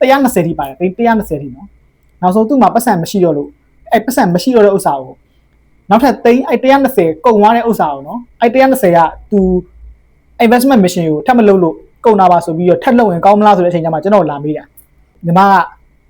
120ထိပါတယ်သိန်း120ထိနော်နောက်ဆုံးသူ့မှာပတ်စံမရှိတော့လို့အဲ့ပတ်စံမရှိတော့တဲ့ဥစ္စာကိုနောက်ထပ်သိန်းအဲ့120ကုန်သွားတဲ့ဥစ္စာကိုနော်အဲ့120ကသူ investment mission ကိုထပ်မလုပ်လို့ကုန်တာပါဆိုပြီးတော့ထပ်လုပ်ရင်ကောင်းမလားဆိုတဲ့အချိန်ကျမှကျွန်တော်လာမေးတာညီမက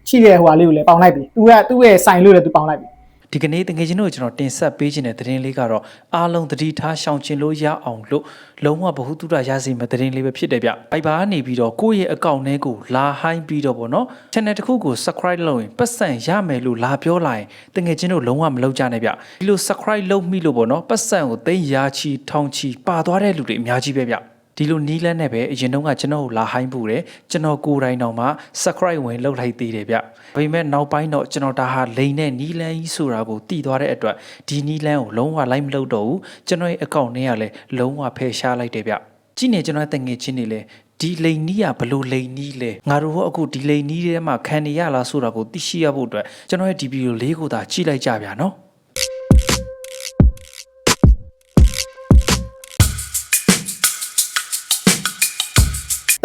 ရှိတဲ့ဟိုဟာလေးကိုလည်းပေါင်လိုက်ပြီသူကသူ့ရဲ့ဆိုင်လို့လည်းသူပေါင်လိုက်ပြီ ဒီကနေ့တကယ်ချင်းတို့ကျွန်တော်တင်ဆက်ပေးခြင်းတဲ့သတင်းလေးကတော့အားလုံးသတိထားရှောင်ကျင်လို့ရအောင်လို့လုံးဝဘ ഹു တုဒရစီမဲ့သတင်းလေးပဲဖြစ်တယ်ဗျ။အိုက်ဘာကနေပြီးတော့ကိုယ့်ရဲ့အကောင့်ထဲကိုလာဟိုင်းပြီးတော့ဗောနော် channel တစ်ခုကို subscribe လုပ်ရင်ပတ်စံရမယ်လို့လာပြောလာရင်တကယ်ချင်းတို့လုံးဝမလုပ်ကြနဲ့ဗျ။ဒီလို subscribe လုပ်မိလို့ဗောနော်ပတ်စံကိုသိမ်းရာချီထောင်ချီပါသွားတဲ့လူတွေအများကြီးပဲဗျ။ ဒီလိုနီးလန်းနဲ့ပဲအရင်တုန်းကကျွန်တော်ကိုလာဟိုင်းပူတယ်ကျွန်တော်ကိုယ်တိုင်တော့မှ subscribe ဝင်လုပ်လိုက်သေးတယ်ဗျဒါပေမဲ့နောက်ပိုင်းတော့ကျွန်တော်ဒါဟာလိန်နဲ့နီးလန်းကြီးဆိုတာကိုတည်သွားတဲ့အတွက်ဒီနီးလန်းကိုလုံးဝလိုက်မလုပ်တော့ဘူးကျွန်တော်ရဲ့အကောင့်ထဲကလည်းလုံးဝဖယ်ရှားလိုက်တယ်ဗျကြည့်နေကျွန်တော်ရဲ့တငယ်ချင်းတွေလည်းဒီလိန်နီးကဘလို့လိန်နီးလဲငါတို့ကအခုဒီလိန်နီးထဲမှာခံနေရလားဆိုတာကိုသိရှိရဖို့အတွက်ကျွန်တော်ရဲ့ဒီဗီဒီယိုလေးကိုသာကြည့်လိုက်ကြဗျာနော်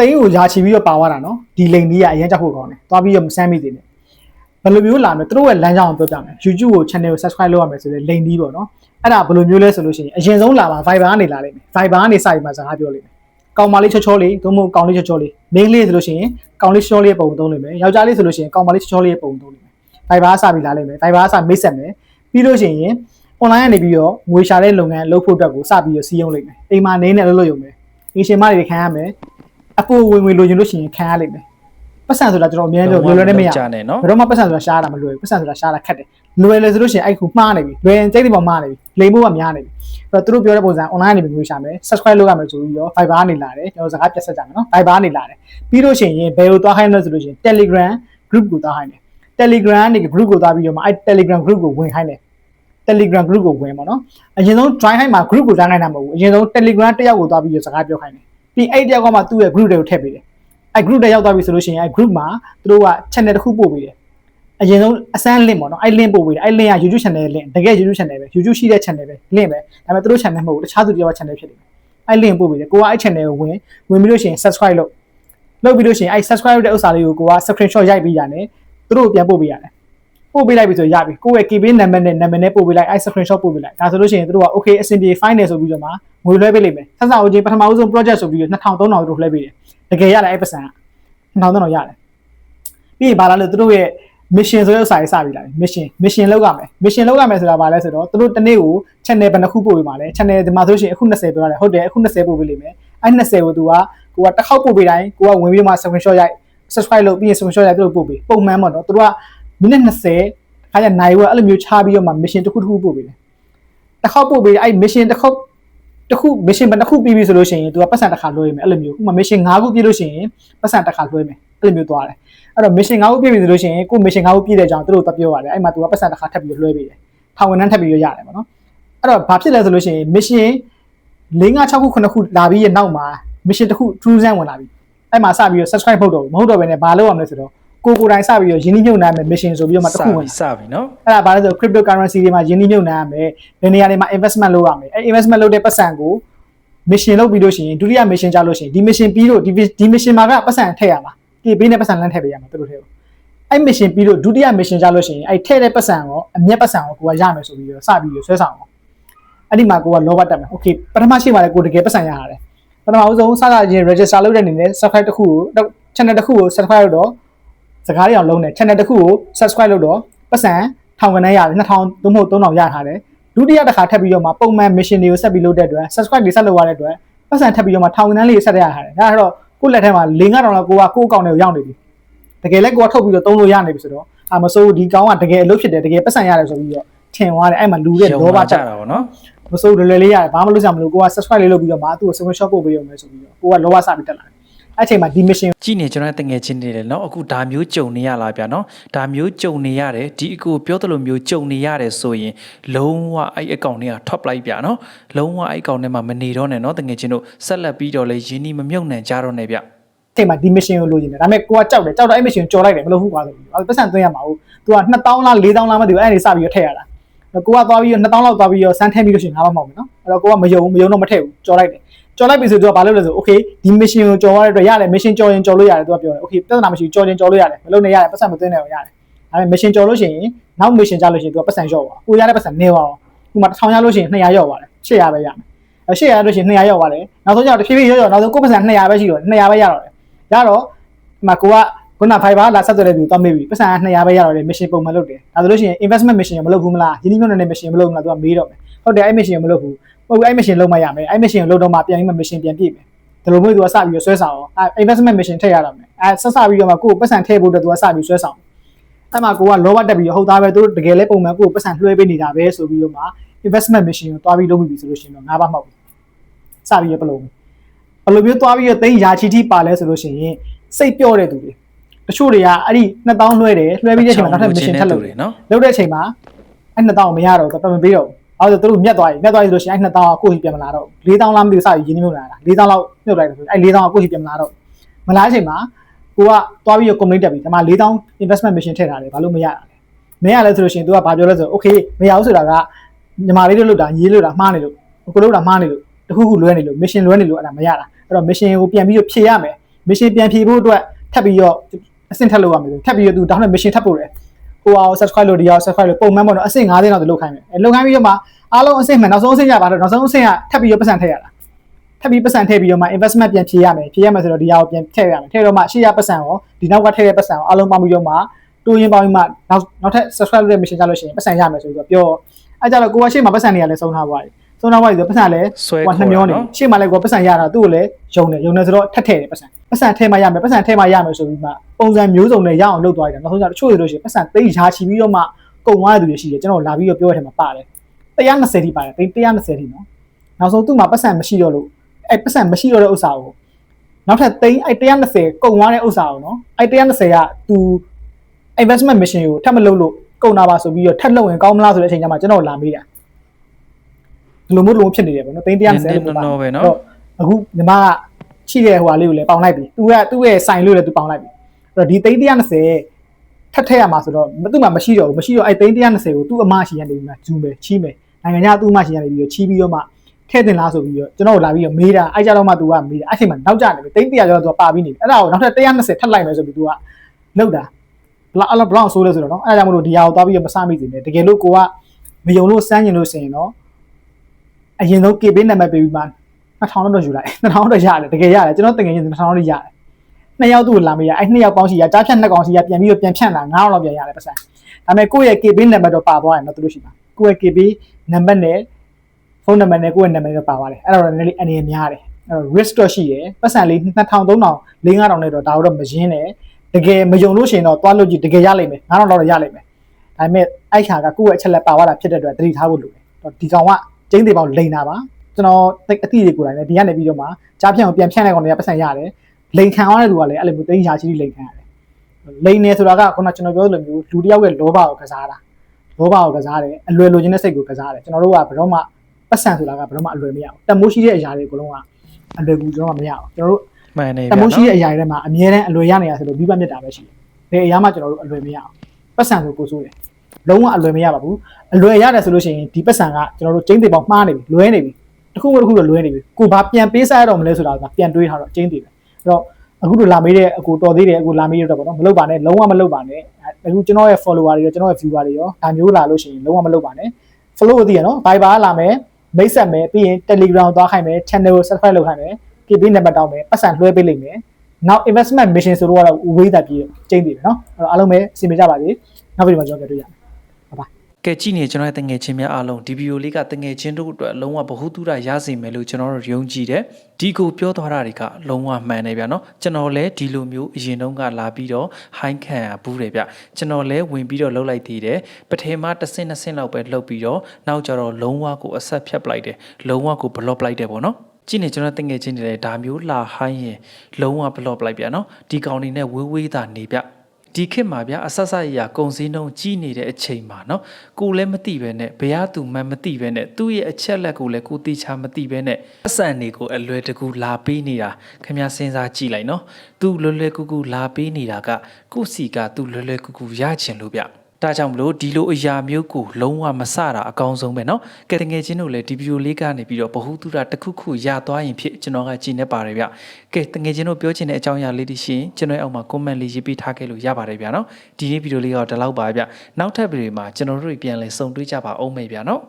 တိန်းကိုယာချီပြီးတော့ပါသွားတာနော်ဒီလိန်လေးကအရင်ကြောက်ဖို့ကောင်းတယ်သွားပြီးတော့မဆမ်းမိသေးနဲ့ဘယ်လိုမျိုးလာမလဲသူတို့ရဲ့လမ်းကြောင်းကိုပြောပြမယ် YouTube ကို channel ကို subscribe လုပ်ရမယ်ဆိုတဲ့လိန်လေးပေါ့နော်အဲ့ဒါဘယ်လိုမျိုးလဲဆိုလို့ရှိရင်အရင်ဆုံးလာမှာ Viber ကနေလာလိမ့်မယ် Viber ကနေစပြီးမှစကားပြောလိမ့်မယ်ကောင်မလေးချောချောလေးသို့မဟုတ်ကောင်လေးချောချောလေး main လေးဆိုလို့ရှိရင်ကောင်လေးချောချောလေးပုံသုံးလိမ့်မယ်ယောက်ျားလေးဆိုလို့ရှိရင်ကောင်မလေးချောချောလေးပုံသုံးလိမ့်မယ် Viber စပြီးလာလိမ့်မယ် Viber စမိတ်ဆက်မယ်ပြီးလို့ရှိရင် online ကနေပြီးတော့ငွေရှာတဲ့လုပ်ငန်းလုပ်ဖို့အတွက်ကိုစပြီးတော့စီးရုံးလိမ့်မယ်အိမ်မှာနေနေလုပ်လို့ရုံပဲအရှင်မတွေခံရမယ် အပိုဝင်ဝင်လိုချင်လို့ရှိရင်ခံရလိမ့်မယ်ပတ်စံဆိုတာကျွန်တော်အများကြီးလွယ်လွယ်နဲ့မရကြနဲ့နော်ဘယ်တော့မှပတ်စံဆိုတာရှားတာမလွယ်ဘူးပတ်စံဆိုတာရှားတာခက်တယ်လွယ်လေဆိုလို့ရှိရင်အဲ့ခုမှားနေပြီလွယ်ရင်စိတ်တွေပေါ်မှားနေပြီလိမ်ဖို့ကများနေပြီအဲ့တော့သူတို့ပြောတဲ့ပုံစံ online ကနေပြီးငွေရှာမယ် subscribe လုပ်ရမယ်ဆိုပြီးတော့ Viber ကနေလာတယ်ကျွန်တော်စကားပြတ်ဆက်ကြမယ်နော် Viber ကနေလာတယ်ပြီးလို့ရှိရင်ဘယ်ကိုသွားခိုင်းလဲဆိုလို့ရှိရင် Telegram group ကိုသွားခိုင်းတယ် Telegram ကနေ group ကိုသွားပြီးတော့မှအဲ့ Telegram group ကိုဝင်ခိုင်းတယ် Telegram group ကိုဝင်ပါတော့အရင်ဆုံး join ခိုင်းမှာ group ကို join ခိုင်းတာမဟုတ်ဘူးအရင်ဆုံး Telegram တစ်ယောက်ကိုသွားပြီးတော့စကားပြောခိုင်းတယ် ပြီးအဲ့တစ်ယောက်ကမှသူ့ရဲ့ group တွေကိုထည့်ပေးတယ်အဲ့ group တွေရောက်သွားပြီဆိုလို့ရှိရင်အဲ့ group မှာသူတို့က channel တစ်ခုပို့ပေးတယ်အရင်ဆုံးအစမ်း link ပေါ့နော်အဲ့ link ပို့ပေးတယ်အဲ့ link က YouTube channel link တကယ် YouTube channel ပဲ YouTube ရှိတဲ့ channel ပဲ link ပဲဒါပေမဲ့သူတို့ channel မဟုတ်ဘူးတခြားသူတယောက်က channel ဖြစ်နေတယ်အဲ့ link ပို့ပေးတယ်ကိုကအဲ့ channel ကိုဝင်ဝင်ပြီးလို့ရှိရင် subscribe လုပ်လုပ်ပြီးလို့ရှိရင်အဲ့ subscribe လုပ်တဲ့ဥစ္စာလေးကိုကိုက screenshot ရိုက်ပြီးရတယ်သူတို့ကိုပြန်ပို့ပေးရတယ် ပို့ပေးလိုက်ပြီဆိုရပြီကိုယ့်ရဲ့ KB နံပါတ်နဲ့နံပါတ်နဲ့ပို့ပေးလိုက်အဲ screenshot ပို့ပေးလိုက်ဒါဆိုလို့ရှိရင်တို့က okay အဆင်ပြေ fine တယ်ဆိုပြီးတော့မှငွေလွှဲပေးလိမ့်မယ်ဆက်စအောင်ချင်းပထမဦးဆုံး project ဆိုပြီးတော့2000 3000တို့လွှဲပေးတယ်တကယ်ရတယ်အဲ့ပတ်စံက2000 3000ရတယ်ပြီးရင်ဘာလာလို့တို့ရဲ့ mission ဆိုတဲ့ဥစ္စာရေးစပြီလား mission mission လောက်ရမယ် mission လောက်ရမယ်ဆိုတာဘာလဲဆိုတော့တို့တစ်နေ့ကို channel ဘယ်နှခုပို့ပေးပါလဲ channel ဒီမှာဆိုရှင်အခု20ပြောရတယ်ဟုတ်တယ်အခု20ပို့ပေးလိမ့်မယ်အဲ့20ကိုသူကကိုကတစ်ခေါက်ပို့ပေးတိုင်းကိုကဝင်ပြီးတော့မှ screenshot ရိုက် subscribe လုပ်ပြီးရင် screenshot ရိုက်သူတို့ပို့ပေးပုံမှန်ပေါ့နော်တို့က မိနစ်20ခါကျနိုင်ဝဲအဲ့လိုမျိုးချပြီးတော့မှ mission တစ်ခုတစ်ခုပို့ပေးတယ်တစ်ခေါက်ပို့ပေးအဲ့ mission တစ်ခေါက်တစ်ခု mission ဘယ်တစ်ခုပြီးပြီဆိုလို့ရှိရင် तू ကပတ်စံတစ်ခါလွှဲရမယ်အဲ့လိုမျိုးဥပမာ mission 5ခုပြည့်လို့ရှိရင်ပတ်စံတစ်ခါလွှဲမယ်အဲ့လိုမျိုးသွားတယ်အဲ့တော့ mission 5ခုပြည့်ပြီဆိုလို့ရှိရင်ကို mission 5ခုပြည့်တဲ့ကြောင်သူတို့တော့ပြောရတယ်အဲ့မှာ तू ကပတ်စံတစ်ခါထပ်ပြီးလွှဲပေးတယ်ထောင်ဝန်ထမ်းထပ်ပြီးရရတယ်ပေါ့နော်အဲ့တော့ဘာဖြစ်လဲဆိုလို့ရှိရင် mission ၄၅6ခု9ခုလာပြီးရဲ့နောက်မှာ mission တစ်ခု true စမ်းဝင်လာပြီအဲ့မှာစပြီးတော့ subscribe မဟုတ်တော့ဘူးမဟုတ်တော့ဘဲနဲ့ဘာလုပ်ရမလဲဆိုတော့ ကိုကိုယ်တိုင်စပြီးတော့ယင်းနှိမ့်နှံမယ် mission ဆိုပြီးတော့မှတစ်ခုဝင်လာစပြီနော်အဲ့ဒါဘာလဲဆို cryptocurrency တွေမှာယင်းနှိမ့်နှံရမယ်ဘယ်နေရာတွေမှာ investment လုပ်ရမယ်အဲ့ investment လုပ်တဲ့ပတ်စံကို mission လုပ်ပြီးလို့ရှိရင်ဒုတိယ mission ကြလို့ရှိရင်ဒီ mission ပြီးလို့ဒီဒီ mission မှာကပတ်စံထည့်ရမှာဒီပေးတဲ့ပတ်စံလမ်းထည့်ပေးရမှာသူတို့ထည့်ဖို့အဲ့ mission ပြီးလို့ဒုတိယ mission ကြလို့ရှိရင်အဲ့ထည့်တဲ့ပတ်စံရောအမျက်ပတ်စံရောကိုကရမယ်ဆိုပြီးတော့စပြီးတော့ဆွဲဆောင်အောင်အဲ့ဒီမှာကိုကလောဘတက်မယ် okay ပထမရှိမှလည်းကိုတကယ်ပတ်စံရရတယ်ပထမဦးဆုံးစကားချင်း register လုပ်တဲ့အနေနဲ့ subscribe တစ်ခုကို channel တစ်ခုကို subscribe လုပ်တော့ စကားတွေအောင်လုံးတယ် channel တစ်ခုကို subscribe လုပ်တော့ပတ်စံထောင်ကနန်းရတယ်2000သို့မဟုတ်3000ရထားတယ်ဒုတိယတစ်ခါထပ်ပြီးတော့မှပုံမှန် mission တွေကိုဆက်ပြီးလုပ်တဲ့အတွက် subscribe တွေဆက်လုပ်ရတဲ့အတွက်ပတ်စံထပ်ပြီးတော့မှထောင်ကနန်းလေးဆက်ရထားတယ်ဒါကတော့ကိုယ့်လက်ထဲမှာ၄၅တောင်လောက်ကိုကကိုယ့်အကောင့်ထဲကိုရောက်နေပြီတကယ်လည်းကိုကထုတ်ပြီးတော့သုံးလို့ရနေပြီဆိုတော့အာမစိုးဒီကောင်ကတကယ်အလုပ်ဖြစ်တယ်တကယ်ပတ်စံရတယ်ဆိုပြီးတော့ထင်သွားတယ်အဲ့မှာလူတဲ့လောဘကြတက်တာပေါ့နော်မစိုးလွယ်လွယ်လေးရတယ်ဘာမှမလုပ်ကြမလို့ကိုက subscribe လေးလုပ်ပြီးတော့မှသူ့ကို screenshot ပို့ပေးရုံပဲဆိုပြီးတော့ကိုကလောဘစပြီးတက်လာတယ် အဲ့ချိန်မှာဒီ mission ကြည့်နေကျွန်တော်တငယ်ချင်းတွေလေနော်အခုဒါမျိုးကြုံနေရလားဗျာနော်ဒါမျိုးကြုံနေရတယ်ဒီအကိုပြောသလိုမျိုးကြုံနေရတယ်ဆိုရင်လုံးဝအဲ့အကောင့်တွေက top လိုက်ဗျာနော်လုံးဝအဲ့အကောင့်ထဲမှာမနေတော့နဲ့နော်တငယ်ချင်းတို့ဆက်လက်ပြီးတော့လေရင်းနှီးမမြုပ်နှံကြတော့နဲ့ဗျချိန်မှာဒီ mission ကိုလိုချင်တယ်ဒါပေမဲ့ကိုကကြောက်တယ်ကြောက်တော့အဲ့ mission ကိုကြော်လိုက်တယ်မလုပ်ဘူးကွာဆိုပြီးတော့ပတ်စံသွင်းရမှာဟုတ် तू က2000လား4000လားမသိဘူးအဲ့ဒီစပြီးတော့ထည့်ရတာကိုကသွားပြီးတော့2000လောက်သွားပြီးတော့စမ်းထည့်ပြီးလို့ရှိရင်ငါးပါးမောက်မယ်နော်အဲ့တော့ကိုကမယုံမယုံတော့မထည့်ဘူးကြော်လိုက်တယ် ကြော်လိုက်ပြီဆိုတော့ဘာလုပ်လဲဆို okay ဒီ mission ကိုကြော်ရတဲ့အတွက်ရတယ် mission ကြော်ရင်ကြော်လို့ရတယ်သူကပြောတယ် okay ပြဿနာမရှိဘူးကြော်ရင်ကြော်လို့ရတယ်မလုပ်နေရတယ်ပတ်စံမသွင်းနေအောင်ရတယ်ဒါပေမဲ့ mission ကြော်လို့ရှိရင်နောက် mission ကြလို့ရှိရင်သူကပတ်စံလျော့သွားကိုရတဲ့ပတ်စံနေပါအောင်ဒီမှာ1000ရလို့ရှိရင်200လျော့သွားတယ်800ပဲရမယ်အဲ800ရလို့ရှိရင်200လျော့သွားတယ်နောက်ဆုံးကျတော့တဖြည်းဖြည်းလျော့လျော့နောက်ဆုံးကိုယ်ပတ်စံ200ပဲရှိတော့200ပဲရတော့တယ်ရတော့ဒီမှာကိုကခုန fiber လာဆက်သွယ်တဲ့သူတော့မေးပြီပတ်စံ200ပဲရတော့တယ် mission ပုံမှန်လုပ်တယ်ဒါဆိုလို့ရှိရင် investment mission မလုပ်ဘူးမလားယင်းနှိမ့်တဲ့ mission မလုပ်ဘူးလားသူကမေးတော့မယ် ဟုတ်တယ်အဲ့ mission မလုပ်ဘူးဟုတ်ပြီအဲ့ mission လုံးမရမယ်အဲ့ mission ကိုလုံးတော့မှပြန်ပြီးမှ mission ပြန်ပြည့်မယ်ဒါလိုမျိုးသူကစပြီးဆွဲဆောင်အောင်အဲ့ investment mission ထည့်ရတော့မယ်အဲ့ဆက်စပြီးတော့မှကိုယ်ပတ်စံထည့်ဖို့အတွက်သူကစပြီးဆွဲဆောင်အဲ့မှာကိုကလောဘတက်ပြီးဟုတ်သားပဲသူတကယ်လဲပုံမှန်ကိုယ်ပတ်စံလွှဲပေးနေတာပဲဆိုပြီးတော့မှ investment mission ကိုတွားပြီးလုပ်ပြီးပြီဆိုလို့ရှိရင်တော့ငါးပါးမှောက်ပြီစပြီးရပလုံးဘယ်လိုမျိုးတွားပြီးရသိန်းရာချီတိပါလဲဆိုလို့ရှိရင်စိတ်ပြော့တဲ့သူတွေတချို့တွေကအဲ့ဒီ2000လွှဲတယ်လွှဲပြီးတဲ့အချိန်မှာနောက်ထပ် mission ထပ်လုပ်တယ်နော်လုပ်တဲ့အချိန်မှာအဲ့2000မရတော့ဘူးပတ်မပေးတော့ဘူး။ အဲ့ဒါဆိုသူတို့မြတ်သွားပြီ။မြတ်သွားပြီဆိုလို့ရှိရင်အဲ့2000ကကိုယ့်ကြီးပြန်မလာတော့ဘူး။4000လားမသိဘူးစပြီးရင်းနှီးမြှုပ်လာတာ။4000လောက်မြှုပ်လိုက်တယ်ဆိုအဲ့4000ကကိုယ့်ကြီးပြန်မလာတော့ဘူး။မလာတဲ့အချိန်မှာကိုကသွားပြီးတော့ complaint တက်ပြီ။ဒီမှာ4000 investment mission ထည့်ထားတယ်ဘာလို့မရတာလဲ။မရလဲဆိုလို့ရှိရင် तू ကဘာပြောလဲဆိုတော့ okay မရဘူးဆိုတာကညီမလေးတို့လုပ်တာညီလေးလုပ်တာမှားနေလို့ကိုလုပ်တာမှားနေလို့တခုခုလွဲနေလို့ mission လွဲနေလို့အဲ့ဒါမရတာ။အဲ့တော့ mission ကိုပြန်ပြီးတော့ဖြည့်ရမယ်။ mission ပြန်ဖြည့်ဖို့အတွက်ထပ်ပြီးတော့အဆင့်ထပ်လုပ်ရမယ်ဆိုထပ်ပြီးတော့ तू ဒါမှမဟုတ် mission ထပ်ပို့တယ်။ ဟိုအောင် subscribe လို့ဒီအောင် subscribe လို့ပုံမှန်ပေါ့နော်အဆင့်50လောက်တလုပ်ခိုင်းမယ်အဲလုပ်ခိုင်းပြီးတော့မှအားလုံးအဆင့်မှန်နောက်ဆုံးအဆင့်ရပါတော့နောက်ဆုံးအဆင့်ကထပ်ပြီးတော့ပတ်စံထည့်ရတာထပ်ပြီးပတ်စံထည့်ပြီးတော့မှ investment ပြန်ဖြည့်ရမယ်ဖြည့်ရမယ်ဆိုတော့ဒီဟာကိုပြန်ထည့်ရမယ်ထည့်တော့မှရှေ့ရပတ်စံရောဒီနောက်ကထည့်တဲ့ပတ်စံရောအားလုံးပေါင်းပြီးတော့မှတိုးရင်းပေါင်းပြီးမှနောက်နောက်ထပ် subscribe လုပ်တဲ့ mission ကြလို့ရှိရင်ပတ်စံရမယ်ဆိုပြီးတော့ပြောအဲကြတော့ကိုကရှေ့မှာပတ်စံတွေကလည်းဆုံးထားသွားတယ်ဆုံးထားသွားပြီဆိုပတ်စံလည်းဆွဲဟိုခေါ်နှမျောတာနေနော်ရှေ့မှာလည်းကိုပတ်စံရတာသူ့ကိုလည်းယုံတယ်ယုံတယ်ဆိုတော့ထပ်ထည့်တယ်ပတ်စံပတ်စံထည့်မှရမယ်ပတ်စံထည့်မှရမယ်ဆိုပြီးမှ ပုံစံမျိုးစုံနဲ့ရအောင်လုပ်သွားတယ်နောက်ဆုံးကျတချို့ဆိုလို့ရှိရင်ပတ်စံသိရာချီပြီးတော့မှကုံသွားတဲ့သူတွေရှိတယ်ကျွန်တော်လာပြီးတော့ပြောရတဲ့မှာပါတယ်120ထိပါတယ်120ထိနော်နောက်ဆုံးသူ့မှာပတ်စံမရှိတော့လို့အဲပတ်စံမရှိတော့တဲ့ဥစ္စာကိုနောက်ထပ်သိန်းအဲ120ကုံသွားတဲ့ဥစ္စာကိုနော်အဲ120ကသူ investment mission ကိုထပ်မလုပ်လို့ကုန်တာပါဆိုပြီးတော့ထပ်လုပ်ရင်ကောင်းမလားဆိုတဲ့အချိန်ကျမှကျွန်တော်လာမေးတာဒီလိုမျိုးလိုမျိုးဖြစ်နေတယ်ပေါ့နော်သိန်း120လို့ပါနော်ပဲနော်တော့အခုညီမကချိတဲ့ဟိုဟာလေးကိုလည်းပေါင်လိုက်ပြီသူကသူ့ရဲ့ဆိုင်လို့လည်းသူပေါင်လိုက်ပြီအဲ့ တော့ဒီသိန်း120ထပ်ထည့်ရမှာဆိုတော့မသူ့မှာမရှိတော့ဘူးမရှိတော့အဲ့သိန်း120ကိုသူ့အမရှိရနေပြီးမှဂျူးမယ်ချီးမယ်နိုင်ငံခြားသူ့အမရှိရနေပြီးတော့ချီးပြီးတော့မှထည့်တင်လားဆိုပြီးတော့ကျွန်တော်တို့လာပြီးတော့မေးတာအဲ့ကြတော့မှ तू ကမေးတာအဲ့ချိန်မှာနောက်ကျနေပြီသိန်း100ကျော်တော့ तू ပါပြီးနေပြီအဲ့ဒါကိုနောက်ထပ်120ထပ်လိုက်မယ်ဆိုပြီး तू ကလောက်တာဘလောက်အဲ့လောက်ဘလောက်ဆိုးလဲဆိုတော့နော်အဲ့ဒါကြောင့်မလို့ဒီဟာကိုသွားပြီးတော့မစမိသေးနဲ့တကယ်လို့ကိုကမယုံလို့စမ်းကျင်လို့ဆိုရင်တော့အရင်ဆုံး KB နံပါတ်ပေးပြီးမှ2000တော့ယူလိုက်2000တော့ရတယ်တကယ်ရတယ်ကျွန်တော်တကယ်ရင်2000တော့ရတယ် နှစ်ယောက်သူ့ကိုလာမေးရအဲ့နှစ်ယောက်ပေါင်းရှိရကြားဖြတ်နှစ်ကောင်ရှိရပြန်ပြီးတော့ပြန်ဖြန့်လာ9000လောက်ပြန်ရတယ်ပတ်စံဒါပေမဲ့ကိုယ့်ရဲ့ KB နံပါတ်တော့ပါသွားရင်တော့သူတို့ရှိမှာကိုယ့်ရဲ့ KB နံပါတ်နဲ့ဖုန်းနံပါတ်နဲ့ကိုယ့်ရဲ့နာမည်တော့ပါပါတယ်အဲ့ဒါတော့နည်းနည်းလေးအနေများတယ်အဲ့တော့ risk တော့ရှိတယ်ပတ်စံလေး2000 3000 5000နဲ့တော့ဒါတော့မရင်းနဲ့တကယ်မယုံလို့ရှိရင်တော့သွားလို့ကြည့်တကယ်ရလိမ့်မယ်9000တော့ရလိမ့်မယ်ဒါပေမဲ့အဲ့ခါကကိုယ့်ရဲ့အချက်လက်ပါသွားတာဖြစ်တဲ့အတွက်သတိထားဖို့လိုတယ်တော့ဒီကောင်ကကျင်းသေးပေါင်းလိန်တာပါကျွန်တော်တိတ်အတိတွေကိုယ်တိုင်လည်းဒီကနေပြီးတော့မှကြားဖြန့်ကိုပြန်ဖြန့်တဲ့ကောင်တွေကပတ်စံရတယ် လိန်ခံရတဲ့လူကလည်းအဲ့လိုမျိုးသိညာရှိလိန်ခံရတယ်လိန်နေဆိုတာကခုနကျွန်တော်ပြောလိုမျိုးလူတစ်ယောက်ရဲ့လောဘကိုကစားတာလောဘကိုကစားတယ်အလွယ်လိုချင်တဲ့စိတ်ကိုကစားတယ်ကျွန်တော်တို့ကဘယ်တော့မှပတ်စံဆိုတာကဘယ်တော့မှအလွယ်မရဘူးတမိုးရှိတဲ့အရာတွေအကုန်လုံးကအလွယ်ကူကျွန်တော်ကမရဘူးကျွန်တော်တို့မှန်နေတဗျာမိုးရှိနော်တဲ့အရာတွေထဲမှာအမြဲတမ်းအလွယ်ရနေရဆိုလို့ပြီးပတ်မြတ်တာပဲရှိတယ်ဘယ်အရာမှကျွန်တော်တို့အလွယ်မရအောင်ပတ်စံဆိုကိုဆိုးတယ်လုံးဝအလွယ်မရပါဘူးအလွယ်ရတယ်ဆိုလို့ရှိရင်ဒီပတ်စံကကျွန်တော်တို့ကျင်းသေးပေါင်းမှားနေပြီလွဲနေပြီတစ်ခုမှတစ်ခုတော့လွဲနေပြီကိုဘာပြန်ပေးစားရတော့မလဲဆိုတာကပြန်တွေးထားတော့ကျင်းသေးတယ်အဲ့ တော့အခုတို့လာမေးတဲ့အကိုတော်သေးတယ်အကိုလာမေးရတော့ပေါ့နော်မလုပ်ပါနဲ့လုံးဝမလုပ်ပါနဲ့အခုကျွန်တော်ရဲ့ follower တွေရောကျွန်တော်ရဲ့ viewer တွေရောဒါမျိုးလာလို့ရှိရင်လုံးဝမလုပ်ပါနဲ့ follow သိရနော် Viber လာမယ်မိတ်ဆက်မယ်ပြီးရင် Telegram သွားခိုင်းမယ် channel ကို subscribe လုပ်ခိုင်းမယ် KB နံပါတ်တောင်းမယ်ပတ်စံလွှဲပေးလိမ့်မယ်နောက် investment mission ဆိုတော့ကတော့ဝေးတာပြီးကျင်းတည်တယ်နော်အဲ့တော့အားလုံးပဲအစီအမံကြပါစေနောက်ဗီဒီယိုမှာကျွန်တော်ကြည့်တွေ့ရမယ် ကဲကြည့်နေကျွန်တော်ရဲ့တငယ်ချင်းများအားလုံးဒီဗီဒီယိုလေးကတငယ်ချင်းတို့အတွက်လုံးဝဗဟုသုတရစေမယ်လို့ကျွန်တော်တို့ယုံကြည်တယ်ဒီကိုပြောသွားတာတွေကလုံးဝမှန်တယ်ဗျာနော်ကျွန်တော်လည်းဒီလိုမျိုးအရင်တုန်းကလာပြီးတော့ဟိုင်းခံရဘူးတယ်ဗျကျွန်တော်လည်းဝင်ပြီးတော့လှုပ်လိုက်သေးတယ်ပထမတစ်ဆင့်နှစ်ဆင့်လောက်ပဲလှုပ်ပြီးတော့နောက်ကျတော့လုံးဝကိုအဆက်ဖြတ်ပလိုက်တယ်လုံးဝကိုဘလော့ပလိုက်တယ်ပေါ့နော်ကြည့်နေကျွန်တော်တငယ်ချင်းတွေလည်းဒါမျိုးလာဟိုင်းရင်လုံးဝဘလော့ပလိုက်ဗျာနော်ဒီကောင်နေနဲ့ဝေးဝေးသာနေဗျ ဒီခေတ်မှာဗျာအဆက်ဆက်ရရကုံစင်းနှုံကြီးနေတဲ့အချိန်မှာနော်ကိုလည်းမသိပဲနဲ့ဘယ်ဟာသူမှမသိပဲနဲ့သူ့ရဲ့အချက်လက်ကိုလည်းကိုတိချာမသိပဲနဲ့အဆန်တွေကိုအလွယ်တကူလာပေးနေတာခင်ဗျားစဉ်းစားကြည့်လိုက်နော်သူလွယ်လွယ်ကူကူလာပေးနေတာကကိုယ့်စီကသူလွယ်လွယ်ကူကူရချင်လို့ဗျ ဒါကြောင့်မလို့ဒီလိုအရာမျိုးကိုလုံးဝမစတာအကောင်းဆုံးပဲเนาะကဲတငယ်ချင်းတို့လည်းဒီဗီဒီယိုလေးကနေပြီးတော့ဘ ഹു တုဒတစ်ခုခုရသွားရင်ဖြစ်ကျွန်တော်ကကြည်နေပါတယ်ဗျကဲတငယ်ချင်းတို့ပြောချင်တဲ့အကြောင်းအရာလေးတွေရှိရင်ကျွန်တော်ရဲ့အောက်မှာ comment လေးရေးပေးထားခဲ့လို့ရပါတယ်ဗျာเนาะဒီနေ့ဗီဒီယိုလေးကတော့ဒီလောက်ပါဗျနောက်ထပ်ဗီဒီယိုမှာကျွန်တော်တို့တွေပြန်လည်ဆုံတွေ့ကြပါအောင်မယ်ဗျာเนาะ